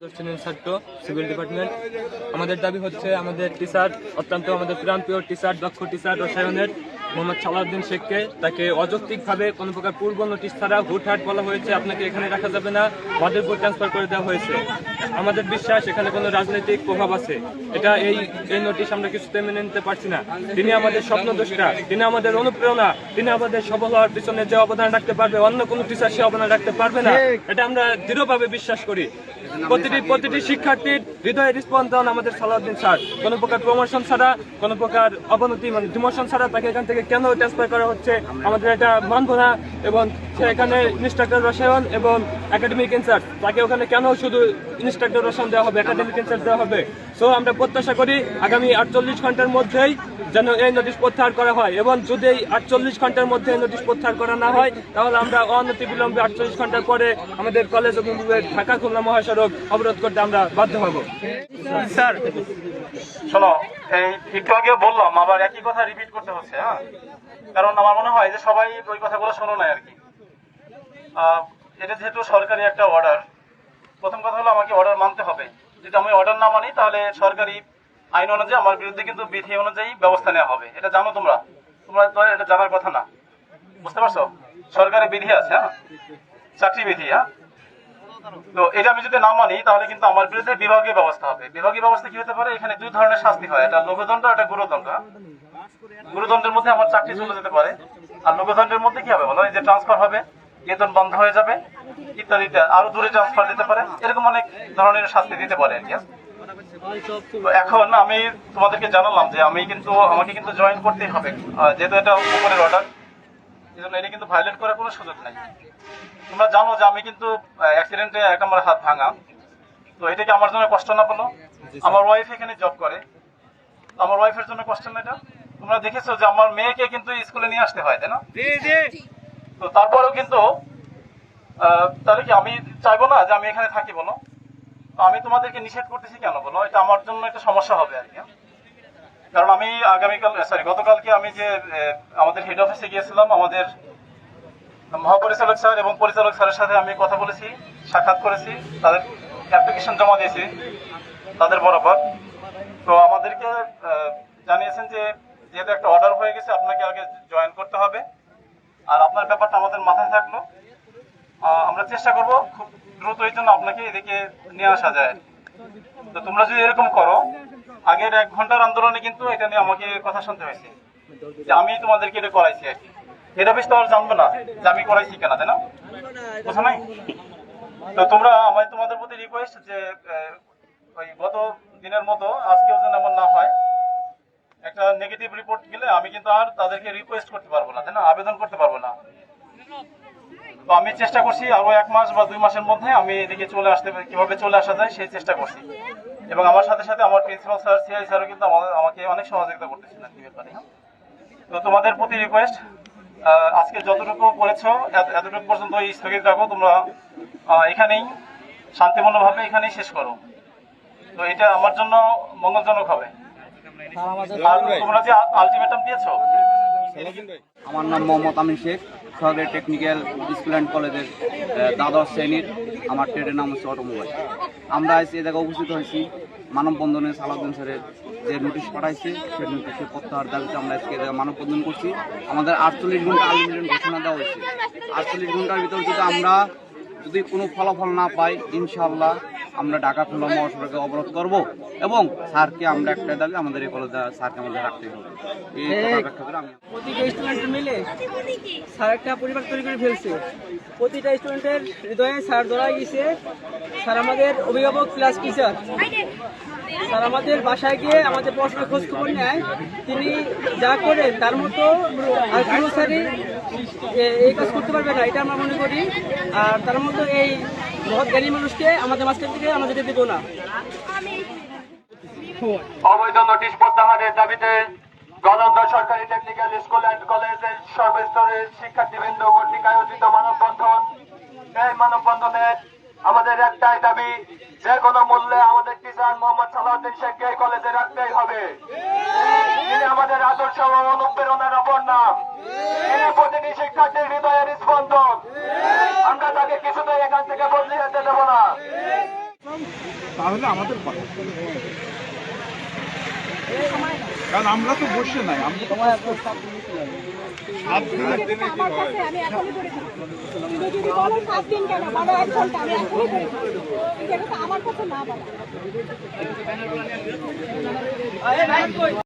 Civil department আমাদের দাবি হচ্ছে আমাদের টিচার অত্যন্ত আমাদের প্রাণপ্রিয় টিচার দক্ষ টিচার রসায়নের মোহাম্মদ সালাউদ্দিন শেখকে তাকে অযৌক্তিকভাবে কোনো প্রকার পূর্ব নোটিশ ছাড়া হুটহাট বলা হয়েছে আপনাকে এখানে রাখা যাবে না মাদারপুর ট্রান্সফার করে দেওয়া হয়েছে। আমাদের বিশ্বাস এখানে কোনো রাজনৈতিক প্রভাব আছে। এটা এই এই নোটিশ আমরা কিছুতে মেনে নিতে পারছি না। তিনি আমাদের স্বপ্ন দোষটা তিনি আমাদের অনুপ্রেরণা তিনি আমাদের সফল হওয়ার পিছনে যে অবদান রাখতে পারবে অন্য কোনো টিচার সে অবদান রাখতে পারবে না। এটা আমরা দৃঢ়ভাবে বিশ্বাস করি। প্রতিটি প্রতিটি শিক্ষার্থীর হৃদয়ের স্পন্দন আমাদের সালাউদ্দিন স্যার। কোনো প্রকার প্রমোশন ছাড়া কোনো প্রকার অবনতি মানে ডিমোশন ছাড়া তাকে এখান থেকে কেন ট্রান্সফার করা হচ্ছে। আমাদের এটা মানব এবং সে এখানে ইনস্ট্রাক্টর রসায়ন এবং একাডেমিক ইনচার্জ তাকে ওখানে কেন শুধু ইনস্ট্রাক্টর রসায়ন দেওয়া হবে একাডেমিক ইনচার্জ দেওয়া হবে? সো আমরা প্রত্যাশা করি আগামী আটচল্লিশ ঘণ্টার মধ্যেই যেন এই নোটিশ প্রত্যাহার করা হয় এবং যদি এই আটচল্লিশ ঘণ্টার মধ্যে এই নোটিশ প্রত্যাহার করা না হয়, তাহলে আমরা অনতি বিলম্বে আটচল্লিশ ঘণ্টার পরে আমাদের কলেজ অভিমুখে ঢাকা খুলনা মহাসড়ক অবরোধ করতে আমরা বাধ্য হব। স্যার, শোনো এই একটু আগে বললাম, আবার একই কথা রিপিট করতে হচ্ছে হ্যাঁ? কারণ আমার মনে হয় যে সবাই ওই কথাগুলো শোনো না আর কি। এটা যেহেতু সরকারি একটা অর্ডার প্রথম কথা হলো আমাকে অর্ডার মানতে হবে। যদি আমি অর্ডার না মানি, তাহলে সরকারি আইন অনুযায়ী, আমার বিরুদ্ধে কিন্তু বিধি অনুযায়ী ব্যবস্থা নেওয়া হবে। এটা জানো তোমরা? তোমরা তো এটা জানার কথা না। বুঝতে পারছ? সরকারি বিধি আছে হ্যাঁ? চাকরি বিধি হ্যাঁ? তো এটা আমি যদি না মানি, তাহলে কিন্তু আমার বিরুদ্ধে বিভাগীয় ব্যবস্থা হবে। বিভাগীয় ব্যবস্থা কি হতে পারে? এখানে দুই ধরনের শাস্তি হয়। এটা লঘুদণ্ড, একটা গুরুদণ্ড? গুরুদণ্ডের মধ্যে আমার চাকরি চলে যেতে পারে। আর লঘুদণ্ডের মধ্যে কি হবে বলো? এই যে ট্রান্সফার হবে, বেতন বন্ধ হয়ে যাবে ইত্যাদি। আরও দূরে ট্রান্সফার দিতে পারে। এরকম অনেক ধরনের শাস্তি দিতে পারে আর কি এখন আমি তোমাদেরকে জানালাম যে আমি কিন্তু, আমাকে কিন্তু জয়েন করতেই হবে। যেহেতু এটা উপরের অর্ডার এই জন্য এটা কিন্তু ভায়োলেট করার কোনো সুযোগ নাই। তোমরা জানো যে আমি কিন্তু অ্যাক্সিডেন্টে এক আমার হাত ভাঙা। তো এটা কি আমার জন্য কষ্ট না পেল আমার ওয়াইফ এখানে জব করে। আমার ওয়াইফের জন্য কষ্ট না এটা? তোমরা দেখেছ যে আমার মেয়েকে কিন্তু স্কুলে নিয়ে আসতে হয় তাই না? তো তারপরেও কিন্তু তাহলে কি আমি চাইব না যে আমি এখানে থাকি বলো? তো আমি তোমাদেরকে নিষেধ করতেছি কেন বলো? এটা আমার জন্য একটা সমস্যা হবে আর কি হ্যাঁ? কারণ আমি আগামীকাল সরি গতকালকে আমি যে আমাদের হেড অফিসে গিয়েছিলাম, আমাদের মহাপরিচালক স্যার এবং পরিচালক স্যারের সাথে আমি কথা বলেছি, সাক্ষাৎ করেছি, তাদের অ্যাপ্লিকেশন জমা দিয়েছি, তাদের বরাবর। তো আমাদেরকে জানিয়েছেন যে, যেহেতু একটা অর্ডার হয়ে গেছে, আপনাকে আগে জয়েন করতে হবে। আর আপনার ব্যাপারটা আমাদের মাথায় থাকল। আমরা চেষ্টা করব খুব দ্রুত এই জন্য আপনাকে এদিকে নিয়ে আসা যায়। তো তোমরা যদি এরকম করো আগের এক ঘণ্টার আন্দোলনে কিন্তু এটা নিয়ে আমাকে কথা শুনতে হয়েছে। যে আমি তোমাদেরকে এটা করাইছি আর কি। হেড অফিস তো আর জানবে না যে আমি করাইছি কেন, তাই না? বুঝো নাই? তো তোমরা আমার তোমাদের প্রতি রিকোয়েস্ট যে ওই গত দিনের মতো আজকেও যেন এমন না হয়, একটা নেগেটিভ রিপোর্ট গেলে আমি কিন্তু আর তাদেরকে রিকোয়েস্ট করতে পারব না, তাই না? আবেদন করতে পারব না। তো আমি চেষ্টা করছি আরও এক মাস বা দুই মাসের মধ্যে আমি এদিকে চলে আসতে, কীভাবে চলে আসা যায় সেই চেষ্টা করছি। এবং আমার সাথে সাথে আমার প্রিন্সিপাল স্যার সিআই স্যারও কিন্তু আমাকে অনেক সহযোগিতা করতেছেন আর কি ব্যাপারে? তো তোমাদের প্রতি রিকোয়েস্ট আজকে যতটুকু করেছ এত- এতটুকু পর্যন্ত এই স্থগিত রাখো তোমরা এখানেই শান্তিপূর্ণভাবে এখানেই শেষ করো। তো এটা আমার জন্য মঙ্গলজনক হবে। আর তোমরা যে আলটিমেটাম দিয়েছ? আমার নাম মোহাম্মদ আমিন শেখ সরকারি টেকনিক্যাল স্কুল অ্যান্ড কলেজের দ্বাদশ শ্রেণির, আমার ট্রেডের নাম হচ্ছে অটোমোবাইল। আমরা আজ এ জায়গায় উপস্থিত হয়েছি, মানববন্ধনে সালাউদ্দিন স্যারের যে নোটিশ পাঠাইছে, সেই নোটিশের প্রত্যাহার দাবিতে আমরা আজকে মানববন্ধন করছি। আমাদের আটচল্লিশ ঘণ্টা আলমিশন ঘোষণা দেওয়া হয়েছে। আটচল্লিশ ঘণ্টার ভিতর যদি আমরা যদি কোনো ফলাফল না পাই ইনশাল্লাহ আমরা ঢাকা খুলনা মহাসড়কে অবরোধ করব এবং স্যারকে আমরা একটা দাবি আমাদের এই কলেজে স্যারকে আমাদের রাখতে হবে। এই কথা করে আমি প্রতিটা স্টুডেন্ট মিলে স্যার একটা পরিবার তৈরি করে ফেলছে। প্রতিটা স্টুডেন্টের হৃদয়ে স্যার ধরা গেছে স্যার আমাদের অভিভাবক প্লাস টিচার স্যার আমাদের বাসায় গিয়ে আমাদের পড়াশোনার খোঁজ খবর নেয়। তিনি যা করেন তার মতো আর কোনো স্যারই এই কাজ করতে পারবে না এটা আমরা মনে করি। আর তার মতো এই মহৎ জ্ঞানী মানুষকে আমাদের মাঝখান থেকে আমাদের দিত না। অবৈধ নোটিশ প্রত্যাহারের দাবিতে গলন্দ সরকারি টেকনিক্যাল স্কুল অ্যান্ড কলেজের সর্বস্তরের শিক্ষার্থীবৃন্দ কর্তৃক আয়োজিত মানববন্ধন। এই মানববন্ধনের আমাদের একটাই দাবি, যে কোনো মূল্যে আমাদের টিচার মোহাম্মদ সালাউদ্দিন শেখকে কলেজে রাখতেই হবে। অনুপ্রেরণার অপর নাম। তিনি প্রতিটি শিক্ষার্থীর হৃদয়ের স্পন্দন আমরা তাকে কিছুতেই এখান থেকে বদলে যেতে দেব না। তাহলে আমাদের কারণ আমরা তো বসে নাই আমি আমার কাছে না